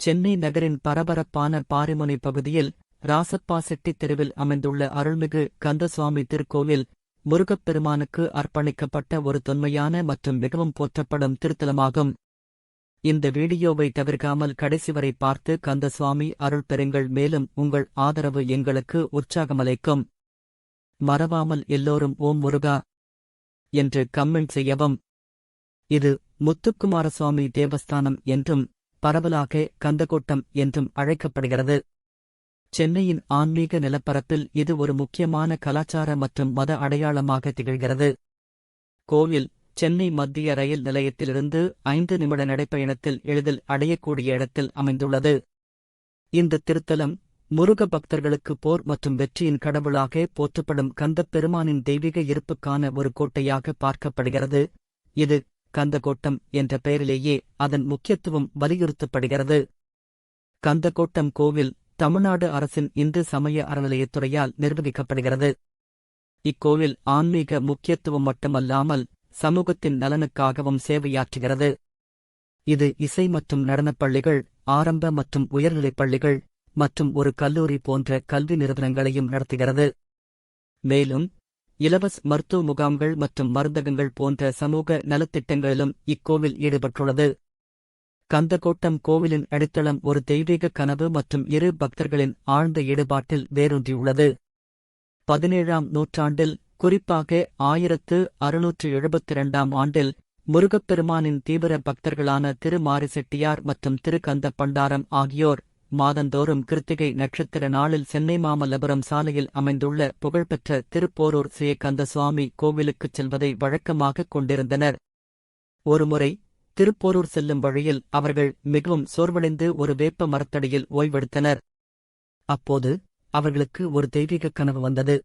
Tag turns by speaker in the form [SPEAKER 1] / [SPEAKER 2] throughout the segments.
[SPEAKER 1] சென்னை நகரின் பரபரப்பான பாரிமுனை பகுதியில் ராசப்பா செட்டி தெருவில் அமைந்துள்ள அருள்மிகு கந்தசுவாமி திருக்கோவில் முருகப்பெருமானுக்கு அர்ப்பணிக்கப்பட்ட ஒரு தொன்மையான மற்றும் மிகவும் போற்றப்படும் திருத்தலமாகும். இந்த வீடியோவை தவிர்க்காமல் கடைசி வரை பார்த்து கந்தசுவாமி அருள் பெறுங்கள் மேலும் உங்கள் ஆதரவு எங்களுக்கு உற்சாகமளிக்கும். மறவாமல் எல்லோரும் ஓம் முருகா என்று கம்மெண்ட் செய்யவும். இது முத்துக்குமாரசுவாமி தேவஸ்தானம் என்றும் பரவலாக கந்தகோட்டம் என்றும் அழைக்கப்படுகிறது. சென்னையின் ஆன்மீக நிலப்பரப்பில் இது ஒரு முக்கியமான கலாச்சார மற்றும் மத அடையாளமாக திகழ்கிறது. கோவில் சென்னை மத்திய ரயில் நிலையத்திலிருந்து ஐந்து நிமிட நடைப்பயணத்தில் எளிதில் அடையக்கூடிய இடத்தில் அமைந்துள்ளது. இந்த திருத்தலம் முருக பக்தர்களுக்கு போர் மற்றும் வெற்றியின் கடவுளாக போற்றப்படும் கந்தப் பெருமானின் தெய்வீக இருப்புக்கான ஒரு கோட்டையாக பார்க்கப்படுகிறது. இது கந்தகோட்டம் என்ற பெயரிலேயே அதன் முக்கியத்துவம் வலியுறுத்தப்படுகிறது. கந்தகோட்டம் கோவில் தமிழ்நாடு அரசின் இந்து சமய அறநிலையத்துறையால் நிர்வகிக்கப்படுகிறது. இக்கோவில் ஆன்மீக முக்கியத்துவம் மட்டுமல்லாமல் சமூகத்தின் நலனுக்காகவும் சேவையாற்றுகிறது. இது இசை மற்றும் நடனப் பள்ளிகள் ஆரம்ப மற்றும் உயர்நிலைப் பள்ளிகள் மற்றும் ஒரு கல்லூரி போன்ற கல்வி நிறுவனங்களையும் நடத்துகிறது. மேலும் இலவச மருத்துவ முகாம்கள் மற்றும் மருந்தகங்கள் போன்ற சமூக நலத்திட்டங்களிலும் இக்கோவில் ஈடுபட்டுள்ளது. கந்தகோட்டம் கோவிலின் அடித்தளம் ஒரு தெய்வீக கனவு மற்றும் இரு பக்தர்களின் ஆழ்ந்த ஈடுபாட்டில் வேரூன்றியுள்ளது. பதினேழாம் நூற்றாண்டில் குறிப்பாக ஆயிரத்து அறுநூற்று எழுபத்தி இரண்டாம் ஆண்டில் முருகப்பெருமானின் தீவிர பக்தர்களான திரு மாரிசெட்டியார் மற்றும் திருக்கந்த பண்டாரம் ஆகியோர் மாதந்தோறும் கிருத்திகை நட்சத்திர நாளில் சென்னை மாமல்லபுரம் சாலையில் அமைந்துள்ள புகழ்பெற்ற திருப்போரூர் ஸ்ரீ கந்தசுவாமி கோவிலுக்குச் செல்வதை வழக்கமாகக் கொண்டிருந்தனர். ஒருமுறை திருப்போரூர் செல்லும் வழியில் அவர்கள் மிகவும் சோர்வடைந்து ஒரு வேப்ப மரத்தடியில் ஓய்வெடுத்தனர். அப்போது அவர்களுக்கு ஒரு தெய்வீக கனவு வந்தது.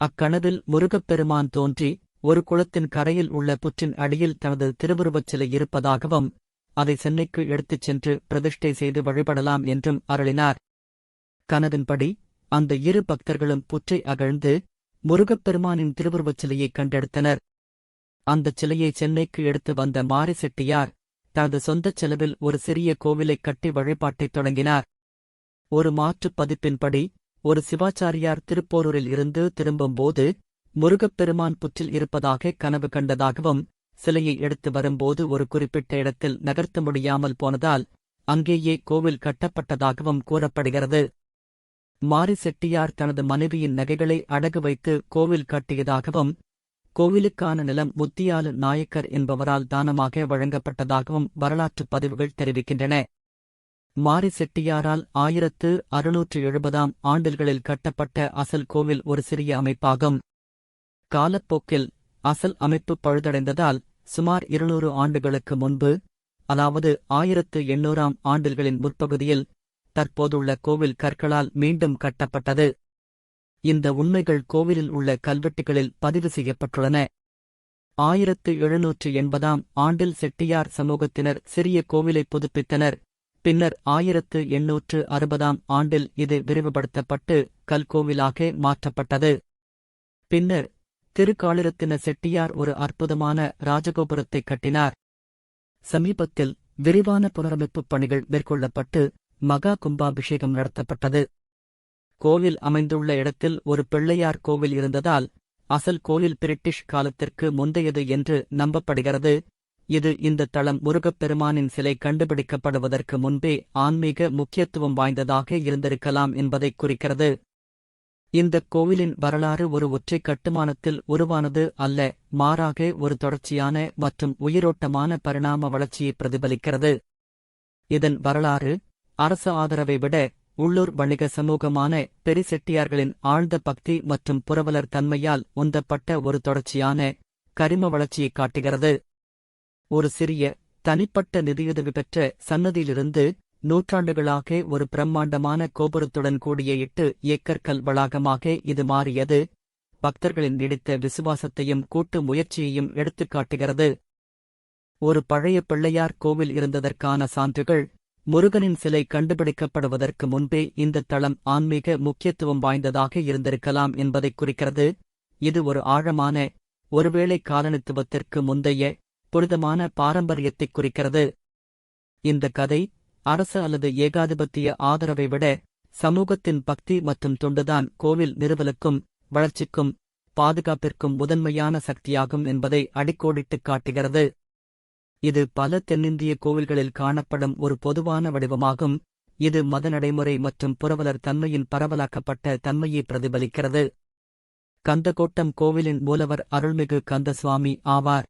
[SPEAKER 1] அக்கனவில் முருகப்பெருமான் தோன்றி ஒரு குளத்தின் கரையில் உள்ள புற்றின் அடியில் தனது திருவுருவச் சிலை இருப்பதாகவும் அதை சென்னைக்கு எடுத்துச் சென்று பிரதிஷ்டை செய்து வழிபடலாம் என்றும் அருளினார். கனவின்படி அந்த இரு பக்தர்களும் புற்றை அகழ்ந்து முருகப்பெருமானின் திருவுருவச் சிலையைக் கண்டெடுத்தனர். அந்தச் சிலையை சென்னைக்கு எடுத்து வந்த மாரி செட்டியார் தனது சொந்தச் செலவில் ஒரு சிறிய கோவிலைக் கட்டி வழிபாட்டைத் தொடங்கினார். ஒரு மாற்றுப் பதிப்பின்படி ஒரு சிவாச்சாரியார் திருப்போரூரில் இருந்து திரும்பும்போது முருகப்பெருமான் புற்றில் இருப்பதாக கனவு கண்டதாகவும் சிலையை எடுத்து வரும்போது ஒரு குறிப்பிட்ட இடத்தில் நகர்த்த முடியாமல் போனதால் அங்கேயே கோவில் கட்டப்பட்டதாகவும் கூறப்படுகிறது. மாரி செட்டியார் தனது மனைவியின் நகைகளை அடகு வைத்து கோவில் கட்டியதாகவும் கோவிலுக்கான நிலம் முத்தியாலு நாயக்கர் என்பவரால் தானமாக வழங்கப்பட்டதாகவும் வரலாற்றுப் பதிவுகள் தெரிவிக்கின்றன. மாரி செட்டியாரால் ஆயிரத்து அறுநூற்று எழுபதாம் ஆண்டுகளில் கட்டப்பட்ட அசல் கோவில் ஒரு சிறிய அமைப்பாகும். காலப்போக்கில் அசல் அமைப்பு பழுதடைந்ததால் சுமார் இருநூறு ஆண்டுகளுக்கு முன்பு அதாவது ஆயிரத்து எண்ணூறாம் ஆண்டுகளின் முற்பகுதியில் தற்போதுள்ள கோவில் கற்களால் மீண்டும் கட்டப்பட்டது. இந்த உண்மைகள் கோவிலில் உள்ள கல்வெட்டுகளில் பதிவு செய்யப்பட்டுள்ளன. ஆயிரத்து எழுநூற்று எண்பதாம் ஆண்டில் செட்டியார் சமூகத்தினர் சிறிய கோவிலை புதுப்பித்தனர். பின்னர் ஆயிரத்து எண்ணூற்று அறுபதாம் ஆண்டில் இது விரிவுபடுத்தப்பட்டு கல்கோவிலாக மாற்றப்பட்டது. பின்னர் திருக்காளிரத்தின செட்டியார் ஒரு அற்புதமான ராஜகோபுரத்தை கட்டினார். சமீபத்தில் விரிவான புனரமைப்புப் பணிகள் மேற்கொள்ளப்பட்டு மகா கும்பாபிஷேகம் நடத்தப்பட்டது. கோவில் அமைந்துள்ள இடத்தில் ஒரு பிள்ளையார் கோவில் இருந்ததால் அசல் கோயில் பிரிட்டிஷ் காலத்திற்கு முந்தையது என்று நம்பப்படுகிறது. இது இந்த தளம் முருகப்பெருமானின் சிலை கண்டுபிடிக்கப்படுவதற்கு முன்பே ஆன்மீக முக்கியத்துவம் வாய்ந்ததாக இருந்திருக்கலாம் என்பதைக் குறிக்கிறது. இந்த கோவிலின் வரலாறு ஒரு ஒற்றை கட்டுமானத்தில் உருவானது அல்ல மாறாக ஒரு தொடர்ச்சியான மற்றும் உயிரோட்டமான பரிணாம வளர்ச்சியை பிரதிபலிக்கிறது. இதன் வரலாறு அரச ஆதரவை விட உள்ளூர் வணிக சமூகமான பெரிசெட்டியார்களின் ஆழ்ந்த பக்தி மற்றும் புரவலர் தன்மையால் உந்தப்பட்ட ஒரு தொடர்ச்சியான கரிம வளர்ச்சியைக் காட்டுகிறது. ஒரு சிறிய தனிப்பட்ட நிதியுதவி பெற்ற சன்னதியிலிருந்து நூற்றாண்டுகளாக ஒரு பிரம்மாண்டமான கோபுரத்துடன் கூடிய எட்டு ஏக்கர் கல் வளாகமாக இது மாறியது. பக்தர்களின் நீடித்த விசுவாசத்தையும் கூட்டு முயற்சியையும் எடுத்துக்காட்டுகிறது ஒரு பழைய பிள்ளையார் கோவில் இருந்ததற்கான சான்றுகள் முருகனின் சிலை கண்டுபிடிக்கப்படுவதற்கு முன்பே இந்த தளம் ஆன்மீக முக்கியத்துவம் வாய்ந்ததாக இருந்திருக்கலாம் என்பதைக் குறிக்கிறது. இது ஒரு ஆழமான ஒருவேளை காலனித்துவத்திற்கு முந்தைய புனிதமான பாரம்பரியத்தைக் குறிக்கிறது. இந்த கதை அரச அல்லது ஏகாதிபத்திய ஆதரவை விட சமூகத்தின் பக்தி மற்றும் தொண்டுதான் கோவில் நிறுவலுக்கும் வளர்ச்சிக்கும் பாதுகாப்பிற்கும் முதன்மையான சக்தியாகும் என்பதை அடிக்கோடிட்டுக் காட்டுகிறது. இது பல தென்னிந்திய கோவில்களில் காணப்படும் ஒரு பொதுவான வடிவமாகும். இது மத நடைமுறை மற்றும் புரவலர் தன்மையின் பரவலாக்கப்பட்ட தன்மையை பிரதிபலிக்கிறது. கந்தகோட்டம் கோவிலின் மூலவர் அருள்மிகு கந்தசுவாமி ஆவார்.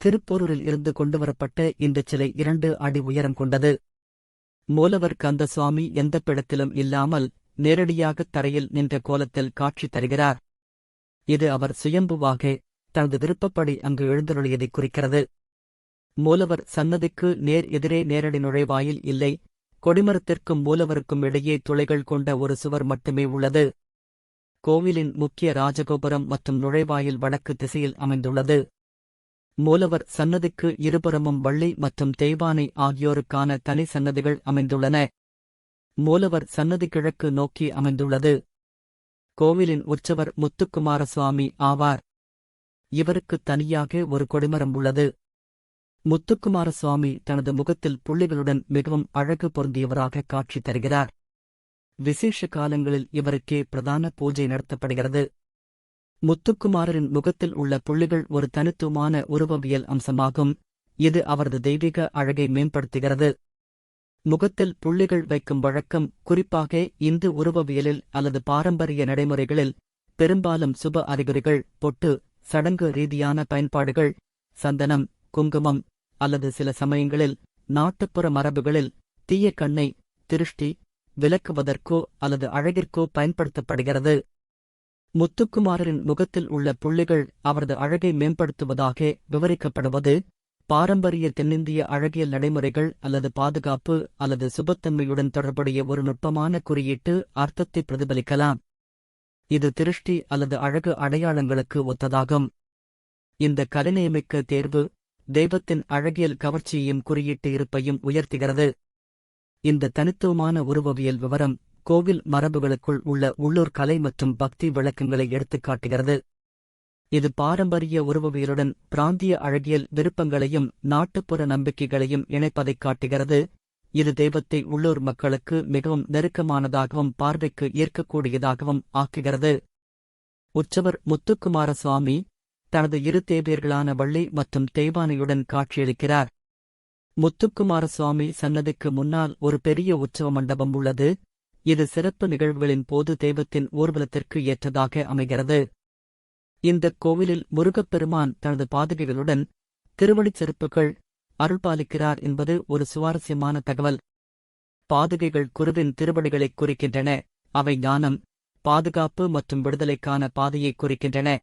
[SPEAKER 1] திருப்போரூரில் இருந்து கொண்டுவரப்பட்ட இந்த சிலை இரண்டு அடி உயரம் கொண்டது. மூலவர் கந்தசுவாமி எந்த பிடத்திலும் இல்லாமல் நேரடியாக தரையில் நின்ற கோலத்தில் காட்சி தருகிறார். இது அவர் சுயம்புவாக தனது விருப்பப்படி அங்கு எழுந்தருளியதைக் குறிக்கிறது. மூலவர் சன்னதிக்கு நேர் எதிரே நேரடி நுழைவாயில் இல்லை. கொடிமரத்திற்கும் மூலவருக்கும் இடையே துளைகள் கொண்ட ஒரு சுவர் மட்டுமே உள்ளது. கோவிலின் முக்கிய ராஜகோபுரம் மற்றும் நுழைவாயில் வடக்கு திசையில் அமைந்துள்ளது. மூலவர் சன்னதிக்கு இருபுறமும் வள்ளி மற்றும் தெய்வானை ஆகியோருக்கான தனி சன்னதிகள் அமைந்துள்ளன. மூலவர் சன்னதி கிழக்கு நோக்கி அமைந்துள்ளது. கோவிலின் உற்சவர் முத்துக்குமார சுவாமி ஆவார். இவருக்கு தனியாக ஒரு கொடிமரம் உள்ளது. முத்துக்குமார சுவாமி தனது முகத்தில் புள்ளிகளுடன் மிகவும் அழகு பொருந்தியவராக காட்சி தருகிறார். விசேஷ காலங்களில் இவருக்கே பிரதான பூஜை நடத்தப்படுகிறது. முத்துக்குமாரரின் முகத்தில் உள்ள புள்ளிகள் ஒரு தனித்துவமான உருவவியல் அம்சமாகும். இது அவரது தெய்வீக அழகை மேம்படுத்துகிறது. முகத்தில் புள்ளிகள் வைக்கும் வழக்கம் குறிப்பாக இந்து உருவவியலில் அல்லது பாரம்பரிய நடைமுறைகளில் பெரும்பாலும் சுப அறிகுறிகள் பொட்டு சடங்கு ரீதியான பயன்பாடுகள் சந்தனம் குங்குமம் அல்லது சில சமயங்களில் நாட்டுப்புற மரபுகளில் தீய கண்ணை திருஷ்டி விலக்குவதற்கோ அல்லது அழகிற்கோ பயன்படுத்தப்படுகிறது. முத்துக்குமாரரின் முகத்தில் உள்ள புள்ளிகள் அவரது அழகை மேம்படுத்துவதாக விவரிக்கப்படுவது பாரம்பரிய தென்னிந்திய அழகியல் நடைமுறைகள் அல்லது பாதுகாப்பு அல்லது சுபத்தன்மையுடன் தொடர்புடைய ஒரு நுட்பமான குறியீட்டு அர்த்தத்தை பிரதிபலிக்கலாம். இது திருஷ்டி அல்லது அழகு அடையாளங்களுக்கு ஒத்ததாகும். இந்த கலைநயமிக்க தேர்வு தெய்வத்தின் அழகியல் கவர்ச்சியையும் குறியீட்டு இருப்பையும் உயர்த்துகிறது. இந்த தனித்துவமான உருவவியல் விவரம் கோவில் மரபுகளுக்குள் உள்ள உள்ளூர் கலை மற்றும் பக்தி விளக்கங்களை எடுத்துக்காட்டுகிறது இது பாரம்பரிய உருவவியலுடன் பிராந்திய அழகியல் விருப்பங்களையும் நாட்டுப்புற நம்பிக்கைகளையும் இணைப்பதைக் காட்டுகிறது. இது தெய்வத்தை உள்ளூர் மக்களுக்கு மிகவும் நெருக்கமானதாகவும் பார்வைக்கு ஏற்கக்கூடியதாகவும் ஆக்குகிறது. உற்சவர் முத்துக்குமார சுவாமி தனது இரு தேவியர்களான வள்ளி மற்றும் தெய்வானையுடன் காட்சியளிக்கிறார். முத்துக்குமார சுவாமி சன்னதிக்கு முன்னால் ஒரு பெரிய உற்சவ மண்டபம் உள்ளது. இது சிறப்பு நிகழ்வுகளின் போது தெய்வத்தின் ஊர்வலத்திற்கு ஏற்றதாக அமைகிறது. இந்த கோவிலில் முருகப்பெருமான் தனது பாதுகைகளுடன் திருவடிச் செருப்புகள் அருள்பாலிக்கிறார் என்பது ஒரு சுவாரஸ்யமான தகவல். பாதுகைகள் குருவின் திருவடிகளைக் குறிக்கின்றன. அவை ஞானம் பாதுகாப்பு மற்றும் விடுதலைக்கான பாதையைக் குறிக்கின்றன.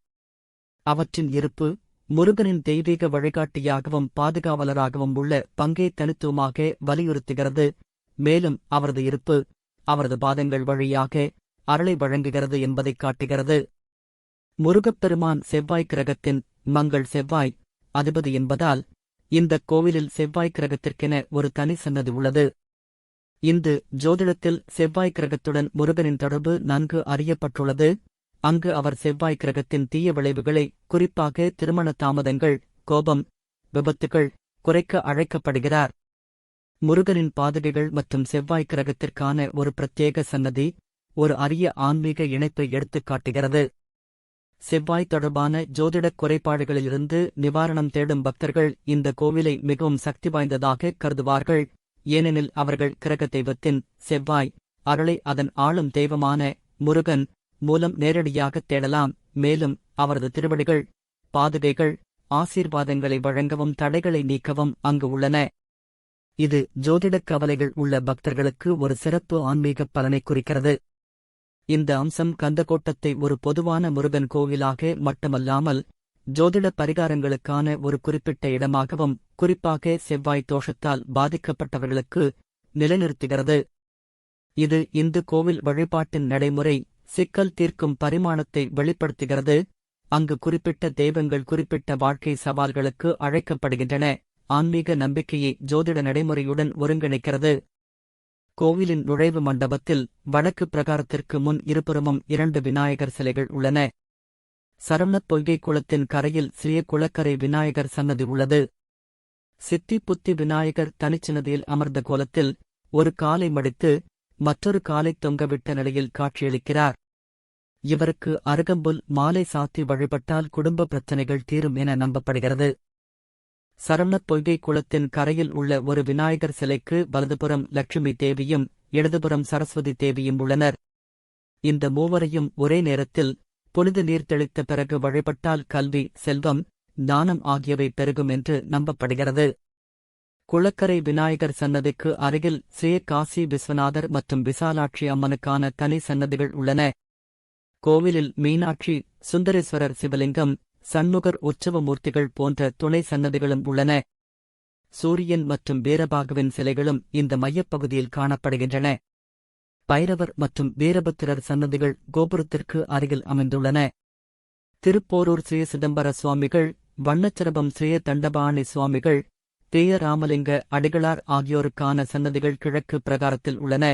[SPEAKER 1] அவற்றின் இருப்பு முருகனின் தெய்வீக வழிகாட்டியாகவும் பாதுகாவலராகவும் உள்ள பங்கை தனித்துவமாக வலியுறுத்துகிறது. மேலும் அவரது இருப்பு அவரது பாதங்கள் வழியாக அருளை வழங்குகிறது என்பதைக் காட்டுகிறது. முருகப்பெருமான் செவ்வாய் கிரகத்தின் மங்கள் செவ்வாய் அதிபதி என்பதால் இந்த கோவிலில் செவ்வாய் கிரகத்திற்கென ஒரு தனி சன்னதி உள்ளது. இந்து ஜோதிடத்தில் செவ்வாய் கிரகத்துடன் முருகனின் தொடர்பு நன்கு அறியப்பட்டுள்ளது. அங்கு அவர் செவ்வாய் கிரகத்தின் தீய விளைவுகளை குறிப்பாக திருமண தாமதங்கள் கோபம் விபத்துகள் குறைக்க அழைக்கப்படுகிறார். முருகனின் பாதுகைகள் மற்றும் செவ்வாய் கிரகத்திற்கான ஒரு பிரத்யேக சன்னதி ஒரு அரிய ஆன்மீக இணைப்பை எடுத்துக் காட்டுகிறது. செவ்வாய் தொடர்பான ஜோதிடக் குறைபாடுகளிலிருந்து நிவாரணம் தேடும் பக்தர்கள் இந்த கோவிலை மிகவும் சக்தி வாய்ந்ததாக கருதுவார்கள். ஏனெனில் அவர்கள் கிரக தெய்வத்தின் செவ்வாய் அருளை அதன் ஆளும் தெய்வமான முருகன் மூலம் நேரடியாகத் தேடலாம். மேலும் அவரது திருவடிகள் பாதுகைகள் ஆசீர்வாதங்களை வழங்கவும் தடைகளை நீக்கவும் அங்கு உள்ளன. இது ஜோதிடக் கவலைகள் உள்ள பக்தர்களுக்கு ஒரு சிறப்பு ஆன்மீகப் பலனை குறிக்கிறது. இந்த அம்சம் கந்தகோட்டத்தை ஒரு பொதுவான முருகன் கோவிலாக மட்டுமல்லாமல் ஜோதிட பரிகாரங்களுக்கான ஒரு குறிப்பிட்ட இடமாகவும் குறிப்பாக செவ்வாய் தோஷத்தால் பாதிக்கப்பட்டவர்களுக்கு நிலைநிறுத்துகிறது. இது இந்து கோவில் வழிபாட்டின் நடைமுறை சிக்கல் தீர்க்கும் பரிமாணத்தை வெளிப்படுத்துகிறது. அங்கு குறிப்பிட்ட தெய்வங்கள் குறிப்பிட்ட வாழ்க்கை சவால்களுக்கு அழைக்கப்படுகின்றன. ஆன்மீக நம்பிக்கையை ஜோதிட நடைமுறையுடன் ஒருங்கிணைக்கிறது. கோவிலின் நுழைவு மண்டபத்தில் வடக்கு பிரகாரத்திற்கு முன் இருபுறமும் இரண்டு விநாயகர் சிலைகள் உள்ளன. சரவணப் பொய்கை குளத்தின் கரையில் சிறிய குளக்கரை விநாயகர் சன்னதி உள்ளது. சித்தி புத்தி விநாயகர் தனிச்சின்னதியில் அமர்ந்த கோலத்தில் ஒரு காலை மடித்து மற்றொரு காலை தொங்கவிட்ட நிலையில் காட்சியளிக்கிறார். இவருக்கு அருகம்புல் மாலை சாத்தி வழிபட்டால் குடும்ப பிரச்சனைகள் தீரும் என நம்பப்படுகிறது. சரவணப் பொய்கை குளத்தின் கரையில் உள்ள ஒரு விநாயகர் சிலைக்கு வலதுபுறம் லட்சுமி தேவியும் இடதுபுறம் சரஸ்வதி தேவியும் உள்ளனர். இந்த மூவரையும் ஒரே நேரத்தில் புனித நீர் தெளித்த பிறகு வழிபட்டால் கல்வி செல்வம் ஞானம் ஆகியவை பெருகும் என்று நம்பப்படுகிறது. குளக்கரை விநாயகர் சன்னதிக்கு அருகில் ஸ்ரீ காசி விஸ்வநாதர் மற்றும் விசாலாட்சி அம்மனுக்கான தனி சன்னதிகள் உள்ளன. கோவிலில் மீனாட்சி சுந்தரேஸ்வரர் சிவலிங்கம் சண்முகர் உற்சவமூர்த்திகள் போன்ற துணை சன்னதிகளும் உள்ளன. சூரியன் மற்றும் வீரபாகுவின் சிலைகளும் இந்த மையப்பகுதியில் காணப்படுகின்றன. பைரவர் மற்றும் வீரபத்திரர் சன்னதிகள் கோபுரத்திற்கு அருகில் அமைந்துள்ளன. திருப்போரூர் ஸ்ரீ சிதம்பர சுவாமிகள் வண்ணச்சிரபம் ஸ்ரீ தண்டபாணி சுவாமிகள் தேய ராமலிங்க அடிகளார் ஆகியோருக்கான சன்னதிகள் கிழக்கு பிரகாரத்தில் உள்ளன.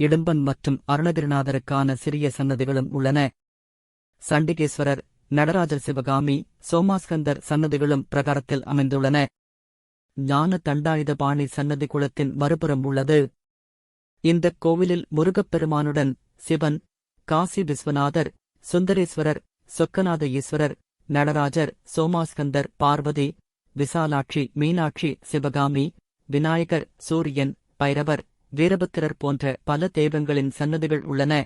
[SPEAKER 1] இடும்பன் மற்றும் அருணகிரிநாதருக்கான சிறிய சன்னதிகளும் உள்ளன. சண்டிகேஸ்வரர் நடராஜர் சிவகாமி சோமாஸ்கந்தர் சன்னதிகளும் பிரகாரத்தில் அமைந்துள்ளன. ஞான தண்டாயுதபாணி சன்னதி குளத்தின் மறுபுறம் உள்ளது. இந்தக் கோவிலில் முருகப்பெருமானுடன் சிவன் காசி விஸ்வநாதர் சுந்தரேஸ்வரர் சொக்கநாத ஈஸ்வரர் நடராஜர் சோமாஸ்கந்தர் பார்வதி விசாலாட்சி மீனாட்சி சிவகாமி விநாயகர் சூரியன் பைரவர் வீரபத்திரர் போன்ற பல தெய்வங்களின் சன்னதிகள் உள்ளன.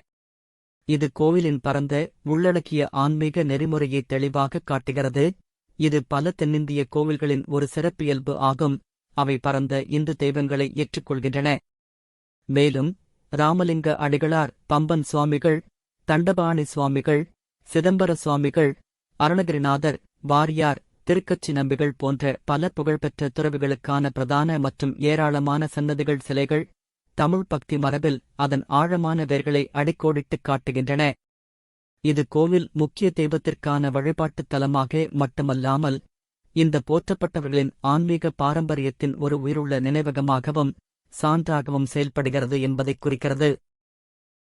[SPEAKER 1] இது கோவிலின் பரந்த உள்ளடக்கிய ஆன்மீக நெறிமுறையை தெளிவாக காட்டுகிறது. இது பல தென்னிந்திய கோவில்களின் ஒரு சிறப்பியல்பு ஆகும். அவை பரந்த இந்து தெய்வங்களை ஏற்றுக்கொள்கின்றன. மேலும் ராமலிங்க அடிகளார் பம்பன் சுவாமிகள் தண்டபாணி சுவாமிகள் சிதம்பர சுவாமிகள் அருணகிரிநாதர் வாரியார் திருக்கச்சி நம்பிகள் போன்ற பல புகழ்பெற்ற துறவிகளுக்கான பிரதான மற்றும் ஏராளமான சன்னதிகள் சிலைகள் தமிழ் பக்தி மரபில் அதன் ஆழமான வேர்களை அடிக்கோடிட்டுக் காட்டுகின்றன. இது கோவில் முக்கிய தெய்வத்திற்கான வழிபாட்டுத் தலமாக மட்டுமல்லாமல் இந்த போற்றப்பட்டவர்களின் ஆன்மீக பாரம்பரியத்தின் ஒரு உயிருள்ள நினைவகமாகவும் சான்றாகவும் செயல்படுகிறது என்பதைக் குறிக்கிறது.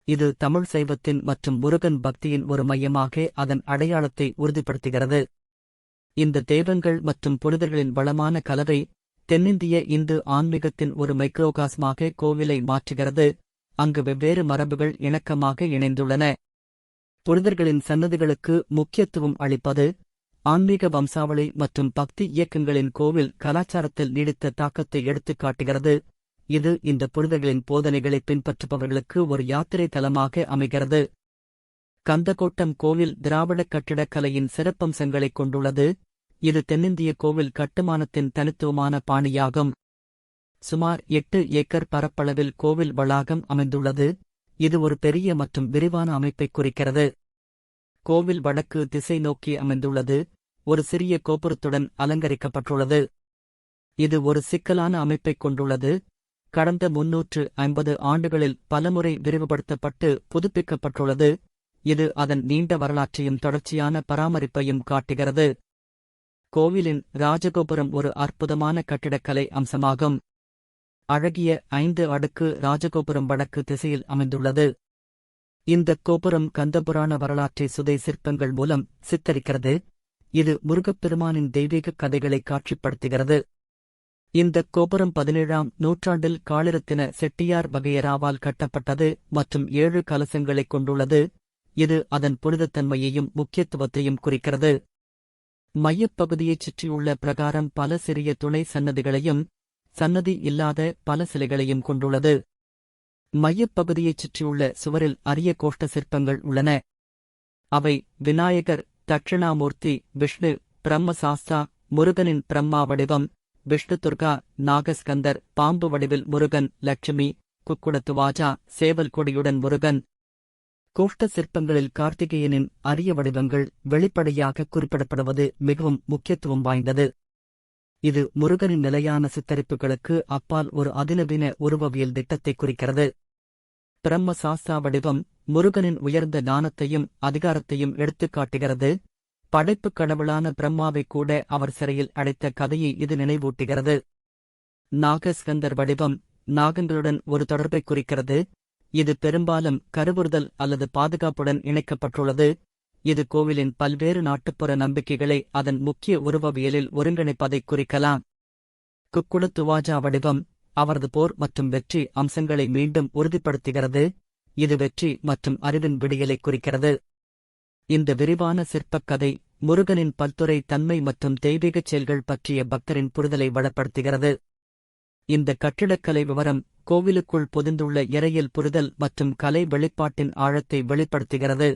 [SPEAKER 1] இது தமிழ் சைவத்தின் மற்றும் முருகன் பக்தியின் ஒரு மையமாக அதன் அடையாளத்தை உறுதிப்படுத்துகிறது. இந்த தெய்வங்கள் மற்றும் புனிதர்களின் வளமான கலவை தென்னிந்திய இந்து ஆன்மீகத்தின் ஒரு மைக்ரோகாஸ்மாக கோவிலை மாற்றுகிறது. அங்கு வெவ்வேறு மரபுகள் இணக்கமாக இணைந்துள்ளன. புனிதர்களின் சன்னதிகளுக்கு முக்கியத்துவம் அளிப்பது ஆன்மீக வம்சாவளி மற்றும் பக்தி இயக்கங்களின் கோவில் கலாச்சாரத்தில் நீடித்த தாக்கத்தை எடுத்துக் காட்டுகிறது இது இந்த புனிதர்களின் போதனைகளை பின்பற்றுபவர்களுக்கு ஒரு யாத்திரை தலமாக அமைகிறது. கந்தகோட்டம் கோவில் திராவிடக் கட்டிடக்கலையின் சிறப்பம்சங்களைக் கொண்டுள்ளது. இது தென்னிந்திய கோவில் கட்டுமானத்தின் தனித்துவமான பாணியாகும். சுமார் எட்டு ஏக்கர் பரப்பளவில் கோவில் வளாகம் அமைந்துள்ளது. இது ஒரு பெரிய மற்றும் விரிவான அமைப்பைக் குறிக்கிறது. கோவில் வடக்கு திசை நோக்கி அமைந்துள்ளது. ஒரு சிறிய கோபுரத்துடன் அலங்கரிக்கப்பட்டுள்ளது. இது ஒரு சிக்கலான அமைப்பைக் கொண்டுள்ளது. கடந்த முன்னூற்று ஐம்பது ஆண்டுகளில் பலமுறை விரிவுபடுத்தப்பட்டு புதுப்பிக்கப்பட்டுள்ளது. இது அதன் நீண்ட வரலாற்றையும் தொடர்ச்சியான பராமரிப்பையும் காட்டுகிறது. கோவிலின் ராஜகோபுரம் ஒரு அற்புதமான கட்டிடக்கலை அம்சமாகும். அழகிய ஐந்து அடுக்கு ராஜகோபுரம் வடக்கு திசையில் அமைந்துள்ளது. இந்த கோபுரம் கந்தபுராண வரலாற்றை சுதை சிற்பங்கள் மூலம் சித்தரிக்கிறது. இது முருகப்பெருமானின் தெய்வீக கதைகளை காட்சிப்படுத்துகிறது. இந்த கோபுரம் பதினேழாம் நூற்றாண்டில் காளிரத்தின செட்டியார் வகையராவால் கட்டப்பட்டது மற்றும் ஏழு கலசங்களைக் கொண்டுள்ளது. இது அதன் புனிதத்தன்மையையும் முக்கியத்துவத்தையும் குறிக்கிறது. மையப்பகுதியைச் சுற்றியுள்ள பிரகாரம் பல சிறிய துணை சன்னதிகளையும் சன்னதி இல்லாத பல சிலைகளையும் கொண்டுள்ளது. மையப்பகுதியைச் சுற்றியுள்ள சுவரில் அரிய கோஷ்ட சிற்பங்கள் உள்ளன. அவை விநாயகர் தட்சிணாமூர்த்தி விஷ்ணு பிரம்மசாஸ்தா முருகனின் பிரம்மா வடிவம் விஷ்ணு துர்கா நாகஸ்கந்தர் பாம்பு வடிவில் முருகன் லட்சுமி குக்குடத்துவாஜா சேவல் கொடியுடன் முருகன் கோஷ்ட சிற்பங்களில் கார்த்திகேயனின் அரிய வடிவங்கள் வெளிப்படையாக குறிப்பிடப்படுவது மிகவும் முக்கியத்துவம் வாய்ந்தது. இது முருகனின் நிலையான சித்தரிப்புகளுக்கு அப்பால் ஒரு அதிநவீன உருவவியல் திட்டத்தை குறிக்கிறது. பிரம்ம சாஸ்தா வடிவம் முருகனின் உயர்ந்த ஞானத்தையும் அதிகாரத்தையும் எடுத்துக்காட்டுகிறது படைப்புக் கடவுளான பிரம்மாவை கூட அவர் சிறையில் அடைத்த கதையை இது நினைவூட்டுகிறது. நாகஸ்கந்தர் வடிவம் நாகங்களுடன் ஒரு தொடர்பை குறிக்கிறது. இது பெரும்பாலும் கருவுறுதல் அல்லது பாதுகாப்புடன் இணைக்கப்பட்டுள்ளது. இது கோவிலின் பல்வேறு நாட்டுப்புற நம்பிக்கைகளை அதன் முக்கிய உருவவியலில் ஒருங்கிணைப்பதைக் குறிக்கலாம். குக்குட துவாஜா வடிவம் அவரது போர் மற்றும் வெற்றி அம்சங்களை மீண்டும் உறுதிப்படுத்துகிறது. இது வெற்றி மற்றும் அறிவின் விடியலை குறிக்கிறது. இந்த விரிவான சிற்பக்கதை முருகனின் பல்துறை தன்மை மற்றும் தெய்வீகச் செயல்கள் பற்றிய பக்தரின் புரிதலை வளப்படுத்துகிறது. இந்த கட்டிடக்கலை விவரம் கோவிலுக்குள் பொதிந்துள்ள இறையில் புரிதல் மற்றும் கலை வெளிப்பாட்டின் ஆழத்தை வெளிப்படுத்துகிறது.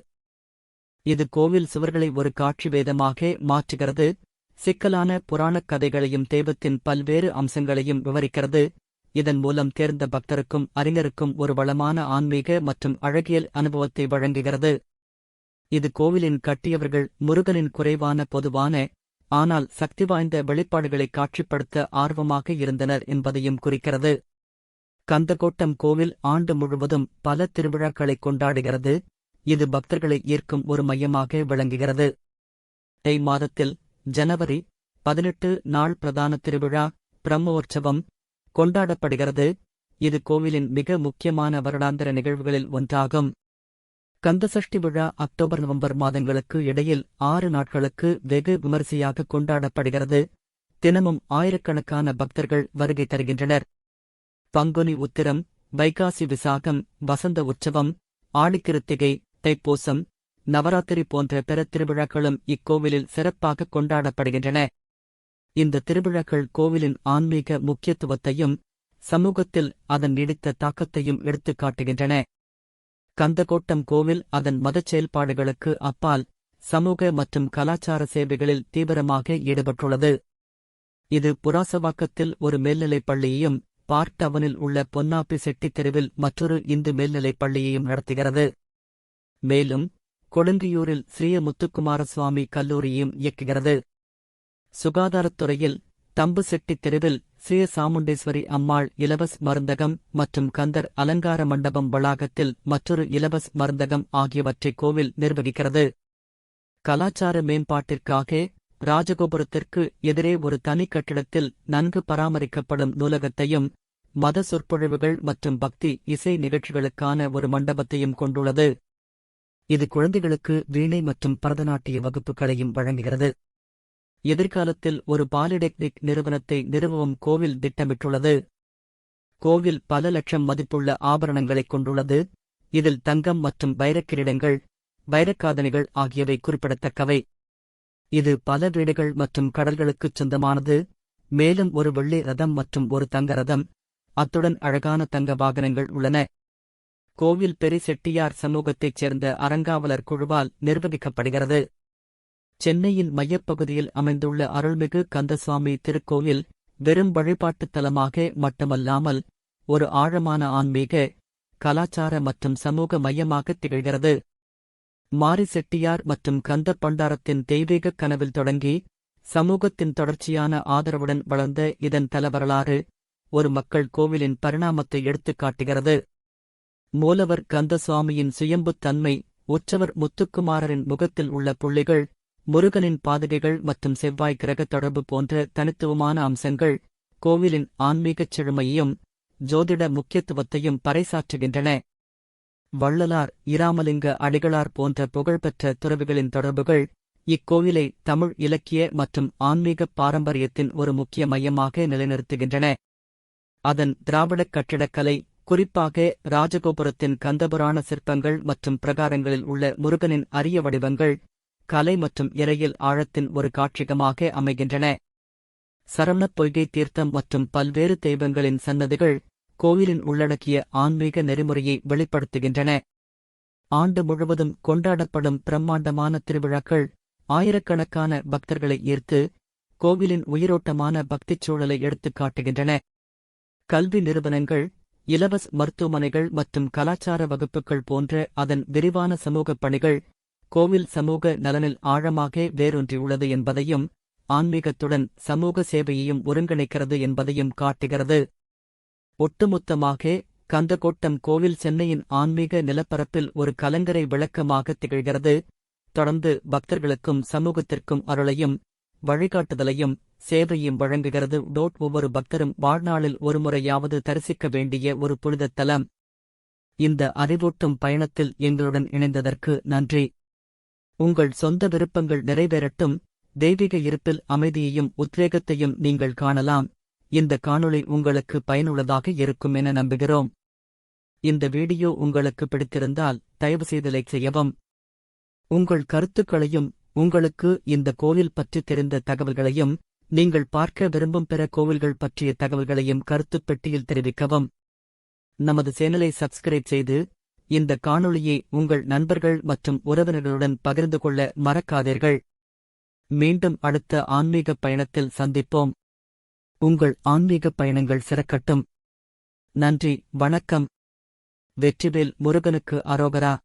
[SPEAKER 1] இது கோவில் சுவர்களை ஒரு காட்சி வேதமாக மாற்றுகிறது. சிக்கலான புராணக் கதைகளையும் தெய்வத்தின் பல்வேறு அம்சங்களையும் விவரிக்கிறது. இதன் மூலம் தேர்ந்த பக்தருக்கும் அறிஞருக்கும் ஒரு வளமான ஆன்மீக மற்றும் அழகியல் அனுபவத்தை வழங்குகிறது. இது கோவிலின் கட்டியவர்கள் முருகனின் குறைவான பொதுவான ஆனால் சக்தி வாய்ந்த வெளிப்பாடுகளை காட்சிப்படுத்த ஆர்வமாக இருந்தனர் என்பதையும் குறிக்கிறது. கந்தகோட்டம் கோவில் ஆண்டு முழுவதும் பல திருவிழாக்களை கொண்டாடுகிறது. இது பக்தர்களை ஈர்க்கும் ஒரு மையமாக விளங்குகிறது. தை மாதத்தில் ஜனவரி பதினெட்டு நாள் பிரதான திருவிழா பிரம்மோற்சவம் கொண்டாடப்படுகிறது. இது கோவிலின் மிக முக்கியமான வருடாந்திர நிகழ்வுகளில் ஒன்றாகும். கந்தசஷ்டி விழா அக்டோபர் நவம்பர் மாதங்களுக்கு இடையில் ஆறு நாட்களுக்கு வெகு விமரிசையாக கொண்டாடப்படுகிறது. தினமும் ஆயிரக்கணக்கான பக்தர்கள் வருகை தருகின்றனர். பங்குனி உத்திரம் வைகாசி விசாகம் வசந்த உற்சவம் ஆடிக்கிருத்திகை தைப்பூசம் நவராத்திரி போன்ற பிற திருவிழாக்களும் இக்கோவிலில் சிறப்பாக கொண்டாடப்படுகின்றன. இந்த திருவிழாக்கள் கோவிலின் ஆன்மீக முக்கியத்துவத்தையும் சமூகத்தில் அதன் நீடித்த தாக்கத்தையும் எடுத்துக் காட்டுகின்றன கந்தகோட்டம் கோவில் அதன் மதச் செயல்பாடுகளுக்கு அப்பால் சமூக மற்றும் கலாச்சார சேவைகளில் தீவிரமாக ஈடுபட்டுள்ளது. இது புராசவாக்கத்தில் ஒரு மேல்நிலைப் பள்ளியையும் பார்க் டவுனில் உள்ள பொன்னாப்பி செட்டித் தெருவில் மற்றொரு இந்து மேல்நிலைப் பள்ளியையும் நடத்துகிறது. மேலும் கொடுங்கியூரில் ஸ்ரீ முத்துக்குமாரசுவாமி கல்லூரியையும் இயக்குகிறது. சுகாதாரத்துறையில் தம்பு செட்டித் தெருவில் ஸ்ரீ சாமுண்டேஸ்வரி அம்மாள் இலவஸ் மருந்தகம் மற்றும் கந்தர் அலங்கார மண்டபம் வளாகத்தில் மற்றொரு இலவஸ் மருந்தகம் ஆகியவற்றை கோவில் நிர்வகிக்கிறது. கலாச்சார மேம்பாட்டிற்காக ராஜகோபுரத்திற்கு எதிரே ஒரு தனி கட்டிடத்தில் நன்கு பராமரிக்கப்படும் நூலகத்தையும் மத சொற்பொழிவுகள் மற்றும் பக்தி இசை நிகழ்ச்சிகளுக்கான ஒரு மண்டபத்தையும் கொண்டுள்ளது. இது குழந்தைகளுக்கு வீணை மற்றும் பரதநாட்டிய வகுப்புகளையும் வழங்குகிறது. எதிர்காலத்தில் ஒரு பாலிடெக்னிக் நிறுவனத்தை நிறுவவும் கோவில் திட்டமிட்டுள்ளது. கோவில் பல லட்சம் மதிப்புள்ள ஆபரணங்களைக் கொண்டுள்ளது. இதில் தங்கம் மற்றும் வைரக் கிரீடங்கள் வைரக்காதணிகள் ஆகியவை குறிப்பிடத்தக்கவை. இது பல வீடுகள் மற்றும் கடல்களுக்குச் சொந்தமானது. மேலும் ஒரு வெள்ளி ரதம் மற்றும் ஒரு தங்க ரதம். அத்துடன் அழகான தங்க வாகனங்கள் உள்ளன. கோவில் பெரி செட்டியார் சமூகத்தைச் சேர்ந்த அறங்காவலர் குழுவால் நிர்வகிக்கப்படுகிறது. சென்னையின் மையப்பகுதியில் அமைந்துள்ள அருள்மிகு கந்தசுவாமி திருக்கோயில் வெறும் வழிபாட்டுத் தலமாக மட்டுமல்லாமல் ஒரு ஆழமான ஆன்மீக கலாச்சார மற்றும் சமூக மையமாக திகழ்கிறது. மாரி செட்டியார் மற்றும் கந்த பண்டாரத்தின் தெய்வீகக் கனவில் தொடங்கி சமூகத்தின் தொடர்ச்சியான ஆதரவுடன் வளர்ந்த இதன் தலவரலாறு ஒரு மக்கள் கோவிலின் பரிணாமத்தை எடுத்துக் காட்டுகிறது. மூலவர் கந்தசுவாமியின் சுயம்புத் தன்மை உற்சவர் முத்துக்குமாரரின் முகத்தில் உள்ள புள்ளிகள் முருகனின் பாதுகைகள் மற்றும் செவ்வாய் கிரக தொடர்பு போன்ற தனித்துவமான அம்சங்கள் கோவிலின் ஆன்மீகச் செழுமையையும் ஜோதிட முக்கியத்துவத்தையும் பறைசாற்றுகின்றன. வள்ளலார் இராமலிங்க அடிகளார் போன்ற புகழ்பெற்ற துறவிகளின் தொடர்புகள் இக்கோவிலை தமிழ் இலக்கிய மற்றும் ஆன்மீகப் பாரம்பரியத்தின் ஒரு முக்கிய மையமாக நிலைநிறுத்துகின்றன. அதன் திராவிடக் கட்டிடக்கலை குறிப்பாக ராஜகோபுரத்தின் கந்தபுராண சிற்பங்கள் மற்றும் பிரகாரங்களில் உள்ள முருகனின் அரிய வடிவங்கள் கலை மற்றும் இறையில் ஆழத்தின் ஒரு காட்சிகமாக அமைகின்றன. சரவணப் பொய்கை தீர்த்தம் மற்றும் பல்வேறு தெய்வங்களின் சன்னதிகள் கோவிலின் உள்ளடக்கிய ஆன்மீக நெறிமுறையை வெளிப்படுத்துகின்றன. ஆண்டு முழுவதும் கொண்டாடப்படும் பிரம்மாண்டமான திருவிழாக்கள் ஆயிரக்கணக்கான பக்தர்களை ஈர்த்து கோவிலின் உயிரோட்டமான பக்திச் சூழலை எடுத்துக் காட்டுகின்றன. கல்வி நிறுவனங்கள் இலவச மருத்துவமனைகள் மற்றும் கலாச்சார வகுப்புகள் போன்ற அதன் விரிவான சமூகப் பணிகள் கோவில் சமூக நலனில் ஆழமாக வேரூன்றியுள்ளது என்பதையும் ஆன்மீகத்துடன் சமூக சேவையையும் ஒருங்கிணைக்கிறது என்பதையும் காட்டுகிறது. ஒட்டுமொத்தமாக கந்தகோட்டம் கோவில் சென்னையின் ஆன்மீக நிலப்பரப்பில் ஒரு கலங்கரை விளக்கமாக திகழ்கிறது. தொடர்ந்து பக்தர்களுக்கும் சமூகத்திற்கும் அருளையும் வழிகாட்டுதலையும் சேவையும் வழங்குகிறது. டோட் ஒவ்வொரு பக்தரும் வாழ்நாளில் ஒருமுறையாவது தரிசிக்க வேண்டிய ஒரு புனிதத் தலம். இந்த அறிவூட்டும் பயணத்தில் எங்களுடன் இணைந்ததற்கு நன்றி. உங்கள் சொந்த விருப்பங்கள் நிறைவேறட்டும். தெய்வீக இருப்பில் அமைதியையும் உத்வேகத்தையும் நீங்கள் காணலாம். இந்த காணொளி உங்களுக்கு பயனுள்ளதாக இருக்கும் என நம்புகிறோம். இந்த வீடியோ உங்களுக்கு பிடித்திருந்தால் தயவுசெய்து லைக் செய்யவும். உங்கள் கருத்துக்களையும் உங்களுக்கு இந்த கோவில் பற்றி தெரிந்த தகவல்களையும் நீங்கள் பார்க்க விரும்பும் பிற கோவில்கள் பற்றிய தகவல்களையும் கருத்துப் பெட்டியில் தெரிவிக்கவும். நமது சேனலை சப்ஸ்கிரைப் செய்து இந்த காணொளியை உங்கள் நண்பர்கள் மற்றும் உறவினர்களுடன் பகிர்ந்து கொள்ள மறக்காதீர்கள். மீண்டும் அடுத்த ஆன்மீக பயணத்தில் சந்திப்போம். உங்கள் ஆன்மீக பயணங்கள் சிறக்கட்டும். நன்றி வணக்கம். வெற்றிவேல் முருகனுக்கு அரோகரா.